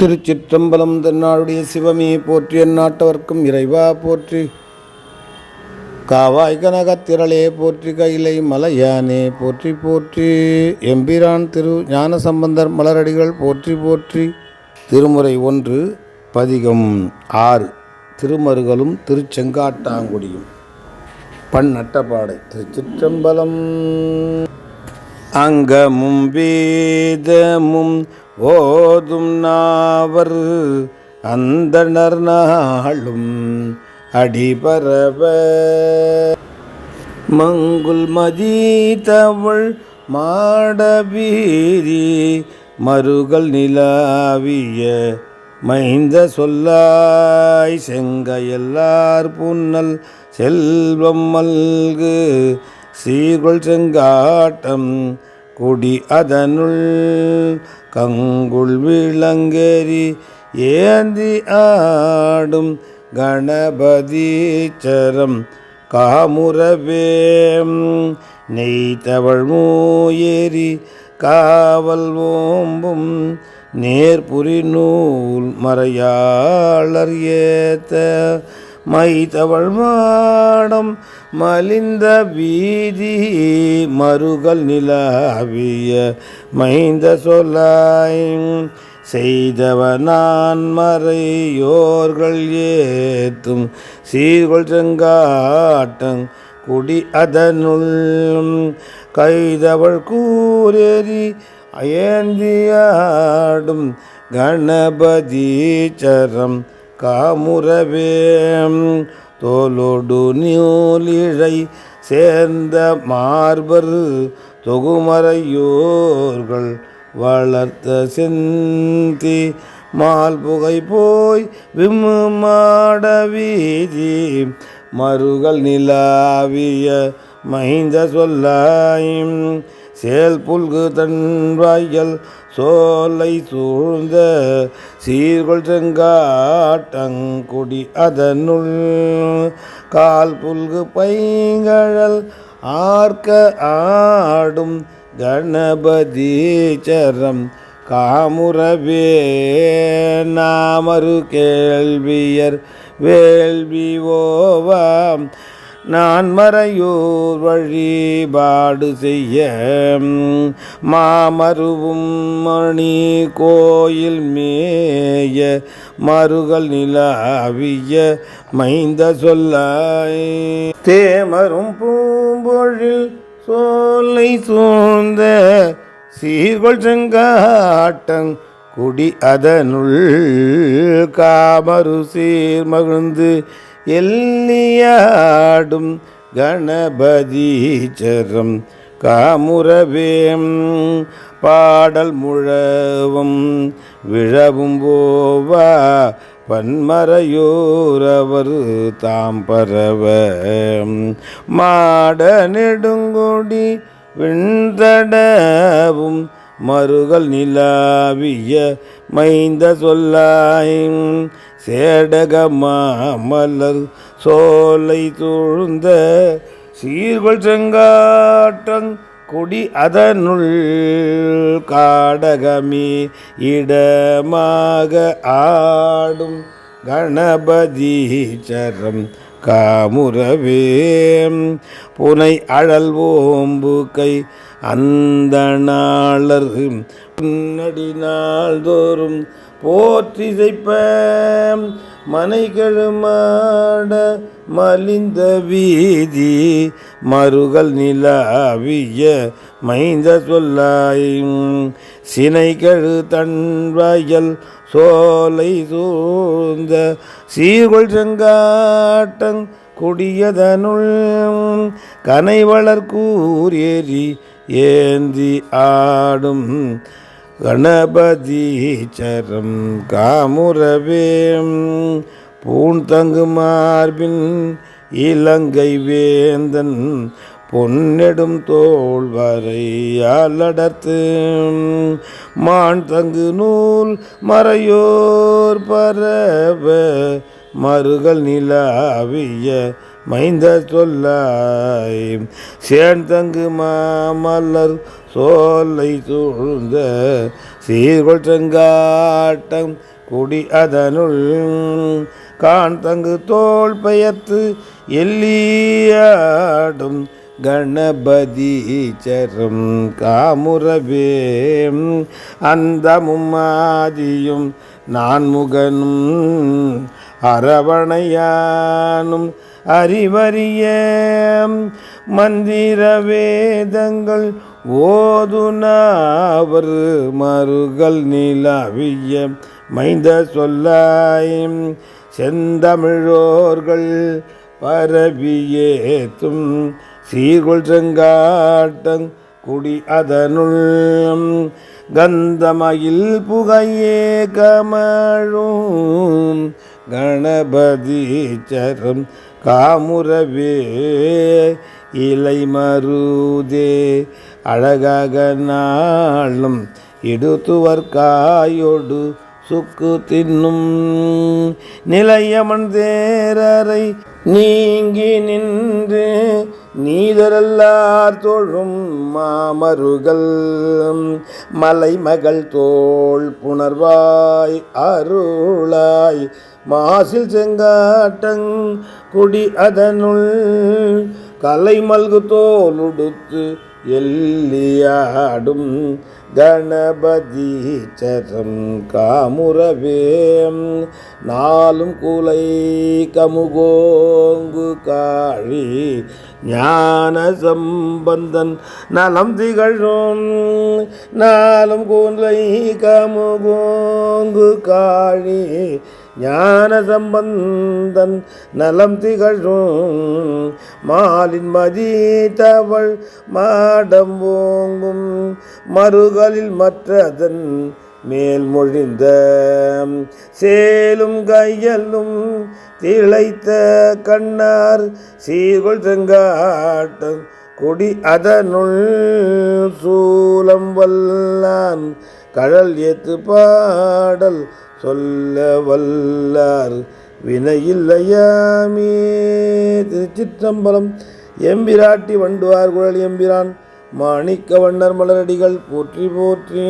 திருச்சிற்றம்பலம் தென்னாளுடைய சிவமே போற்றி எந்நாட்டவர்க்கும் இறைவா போற்றி. காவாய் கனகத்திரளே போற்றி கைலை மலையானே போற்றி போற்றி. எம்பிரான் திரு ஞான சம்பந்தர் மலரடிகள் போற்றி போற்றி. திருமுறை ஒன்று பதிகம் ஆறு. திருமருகலும் திருச்செங்காட்டாங்குடியும். பண் நட்டப்பாடை திருச்சிற்றம்பலம். அங்கமும் வேதமும் ஓதும் நாவர் அந்தணர் நாளும் அடிபரவ. மங்குல் மதி மாடபீரி மருகள் நிலாவிய மைந்த சொல்லாய் செங்கையல்லார் புன்னல் செல்வம் மல்கு சீர்கொள் செங்காட்டம் குடி அதனுள் கங்குள் விளங்கேறி ஏந்தி ஆடும் கணபதீச்சரம் காமுரவேம். நெய்தவள் மூயேறி காவல் ஓம்பும் நேர்புரி நூல் மறையாளர் ஏத்த மைதவள் மாடம் மலிந்த வீதி மருகல் நிலாவிய மைந்த சொல்லாய். செய்தவனான் மறையோர்கள் ஏத்தும் சீர்கொள் செங்காட்டங் குடி அதனுள். கைதவள் கூரேறி அயந்தியாடும் கணபதீச்சரம் காமுறவே தோலோடு நியூலிழை சேர்ந்த மார்பர் தொகுமறையோர்கள் வளர்த்த செந்தி மால்புகை போய் விம்மு மாட வீதி மருகள் நிலாவிய மைந்த சொல்லாயும் சேல் புல்கு தன்வாயல் சோலை சூழ்ந்த சீர்கொள் செங்காட்டங்குடி அதனுள் கால் புல்கு பைங்கழல் ஆர்க்க ஆடும் கணபதீச்சரம் காமுரவே நாமரு கேள்வியர் வேள்வி ஓவாம். நான் மறையூர் வழிபாடு செய்ய மாமருவும் மணி கோயில் மேய மருகள் நிலாவிய மைந்த சொல்லாய். தேமரும் பூம்பொழில் சோலை சூழ்ந்த சீர்கொள் செங்காட்டங் குடி அதனுள் காமரு சீர் மகிழ்ந்து எல்லியாடும் கணபதீச்சரம் காமுரவேம். பாடல் முழவும் விழவும் போவா பன்மறையோரவர் தாம் பரவ மாட நெடுங்கொடி விண்தடவும் மறுகள் நிலாவிய மைந்த சொல்லாயும் சொல்லாய் சேடகமாமலர் சோலை சூழ்ந்த சீர்கொள் செங்காட்டங் குடி அதனுள் காடகமே இடமாக ஆடும் கணபதீச்சரம் காமுரவே புனை அழல் ஓம்பு கை அந்த நாளர் பின்னடி நாள்தோறும் போற்றிசைப்ப மனைகளுமாட மலிந்த வீதி மறுகள் நிலாவிய மைந்த சொல்லாய் சினைகழு தன்வயல் சோலை சூழ்ந்த சீர்கொள் செங்காட்டங் குடியதனுள் கனை வளர்கூரேறி ஏந்தி ஆடும் கணபதீச்சரம் காமுரவேம். பூண்தங்கு மார்பின் இலங்கை வேந்தன் பொன்னெடும் தோல் வரையாலடர்த்து மான் தங்கு நூல் மறையோர் பரவ மறுகள் நிலாவிய மைந்த சொல்லாய் சேர்ந்தங்கு மாமல்லர் சோலை சூழ்ந்த சீர்கொள் செங்காட்டம் குடி அதனுள் கான் தங்கு தோல் பெயர்த்து எல்லியாடும் கணபதி சரம் காமுறவே அந்தமும் ஆதியும் நான்முகனும் அரவணையானும் அறிவறிய. மந்திர வேதங்கள் ஓதுனாவர் மறுகள் நிலவிய மைந்த சொல்லாய். செந்தமிழோர்கள் பரவியேத்தும் சீர்குள் செங்காட்டங் குடி அதனுள். கந்தமயில் புகையே கமழும் கணபதி சரம் காமுறவே இலை மருதே அழகாக நாளும் இடுத்துவர்காயோடு சுக்கு தின்னும். நிலையமன் தேரரை நீங்கி நின்று நீதரல்லார் தொழும் மாமருகள் மலைமகள் தோல் புணர்வாய் அருளாய் மாசில் செங்காட்டங் குடி அதனுள். கலை மல்கு தோலுடுத்து எல்லியாடும் கணபதி சரம் காமுறவே. நாளும் கூலை கமுகோங்கு காழி ஞான சம்பந்தன் நலம் திகழும் நாளும் கூலை கமுகோங்கு காழி. ஞான சம்பந்தன் நலம் திகழும் மாலின் மதித்தவள் மாடம் ஓங்கும் மறுகளில் மற்றதன் மேல்மொழிந்த சேலும் கையலும் திளைத்த கண்ணார் சீர்கொள் செங்காட்டம் கொடி அதனுள் சூலம் வல்லான் கழல் ஏத்து பாடல் சொல்ல வல்லார். வினையில்லையாமே திருச்சிற்றம்பலம் எம்பிராட்டி வண்டுவார் குழல் எம்பிரான். மாணிக்க வண்ணர் மலரடிகள் போற்றி போற்றி.